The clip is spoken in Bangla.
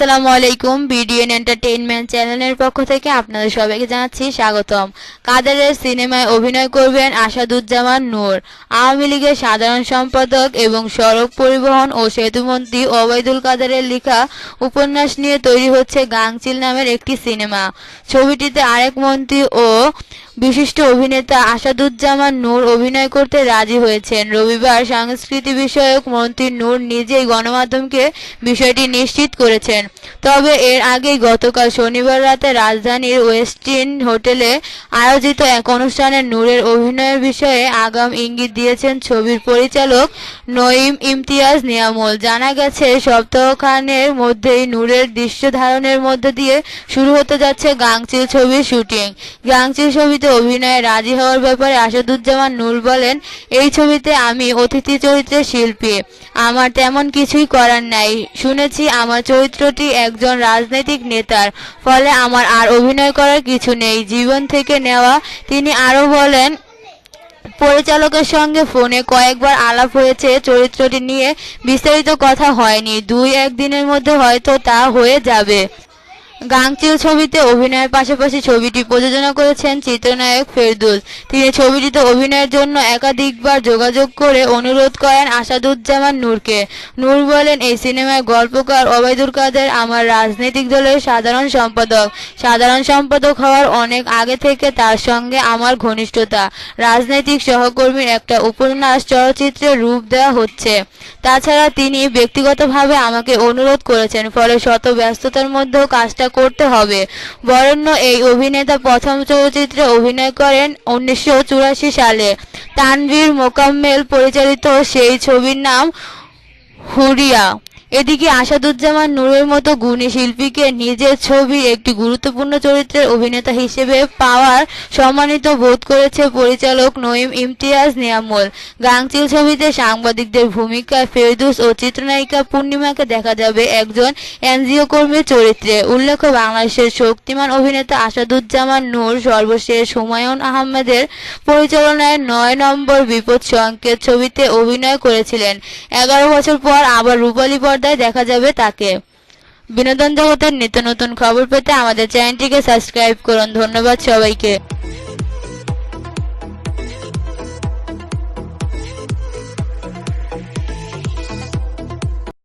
আসসালামু আলাইকুম, বিডিএন এন্টারটেইনমেন্ট চ্যানেলের পক্ষ থেকে আপনাদের সবাইকে জানাচ্ছি স্বাগতম। কাদেরের সিনেমায় অভিনয় করবেন আসাদুজ্জামান নূর। আওয়ামী লীগের সাধারণ সম্পাদক এবং সড়ক পরিবহন ও সেতুমন্ত্রী ওবায়দুল কাদেরের লেখা উপন্যাস নিয়ে তৈরি হচ্ছে গাংচিল নামের একটি সিনেমা। ছবিটিতে আরেক মন্ত্রী ও বিশিষ্ট অভিনেতা আসাদুজ্জামান নূর অভিনয় করতে রাজি হয়েছেন। রবিবার সংস্কৃতি বিষয়ক মন্ত্রী নূর নিজেই গণমাধ্যমকে বিষয়টি নিশ্চিত করেছেন। তবে এর আগেই গতকাল শনিবার রাতে রাজধানীর ওয়েস্টিন হোটেলে আয়োজিত এক অনুষ্ঠানে নূরের অভিনয়ের বিষয়ে আগাম ইঙ্গিত দিয়েছেন ছবির পরিচালক নঈম ইমতিয়াজ নিয়ামল। জানা গেছে সপ্তাহখানের মধ্যেই নূরের দৃশ্য ধারণের মধ্য দিয়ে শুরু হতে যাচ্ছে গাংচিল ছবির শুটিং। গাংচিল ছবিতে অভিনয়ে রাজি হওয়ার ব্যাপারে আসাদুজ্জামান নূর বলেন, এই ছবিতে আমি অতিথি চরিত্রের শিল্পী। আমার তেমন কিছুই করার নাই। শুনেছি আমার চরিত্রটি একজন রাজনৈতিক নেতার। ফলে আমার আর অভিনয় করার কিছু নেই। জীবন থেকে নেওয়া তিনি আরও বলেন, পরিচালকের সঙ্গে ফোনে কয়েকবার আলাপ হয়েছে। চরিত্রটি নিয়ে বিস্তারিত কথা হয়নি। দুই একদিনের মধ্যে হয়তো তা হয়ে যাবে। গাংচিল ছবিতে অভিনয়ের পাশাপাশি ছবিটি প্রযোজনা করেছেন চিত্রনায়ক ফেরদুস। তিনি ছবিটিতে অভিনয়ের জন্য একাধিকবার যোগাযোগ করে অনুরোধ করেন আসাদুজ্জামান নূরকে। নূর বলেন, এই সিনেমায় গল্পকার ওবায়দুল কাদের আমার রাজনৈতিক দলের সাধারণ সম্পাদক। সাধারণ সম্পাদক হওয়ার অনেক আগে থেকে তার সঙ্গে আমার ঘনিষ্ঠতা। রাজনৈতিক সহকর্মীর একটা উপন্যাস চলচ্চিত্রে রূপ দেওয়া হচ্ছে। তাছাড়া তিনি ব্যক্তিগতভাবে আমাকে অনুরোধ করেছেন, ফলে শত ব্যস্ততার মধ্যেও কাজটা করতে হবে। বরণ্য এই অভিনেতা প্রথম চলচ্চিত্রে অভিনয় করেন উনিশশো চুরাশি সালে। তানভীর মোকাম্মেল পরিচালিত সেই ছবির নাম হুরিয়া। এদিকে আসাদুজ্জামান নূরের মতো গুণী শিল্পীকে নিজের ছবির একটি গুরুত্বপূর্ণ চরিত্রের অভিনেতা হিসেবে পাওয়ার সম্মানিত বোধ করেছে পরিচালক নঈম ইমতিয়াজ নিয়ামুল। গাংচিল ছবিতে সাংবাদিকদের ভূমিকায় ফেরদুস ও চিত্রনায়িকা পূর্ণিমাকে দেখা যাবে একজন এনজিও কর্মীর চরিত্রে। উল্লেখ্য, বাংলাদেশের শক্তিমান অভিনেতা আসাদুজ্জামান নূর সর্বশেষ হুমায়ুন আহমেদের পরিচালনায় নয় নম্বর বিপদ সংকেত ছবিতে অভিনয় করেছিলেন। এগারো বছর পর আবার রূপালী পর্দায় দেখা যাবে তাকে। বিনোদন জগতের নিত্য নতুন খবর পেতে আমাদের চ্যানেলটিকে সাবস্ক্রাইব করুন। ধন্যবাদ সবাইকে।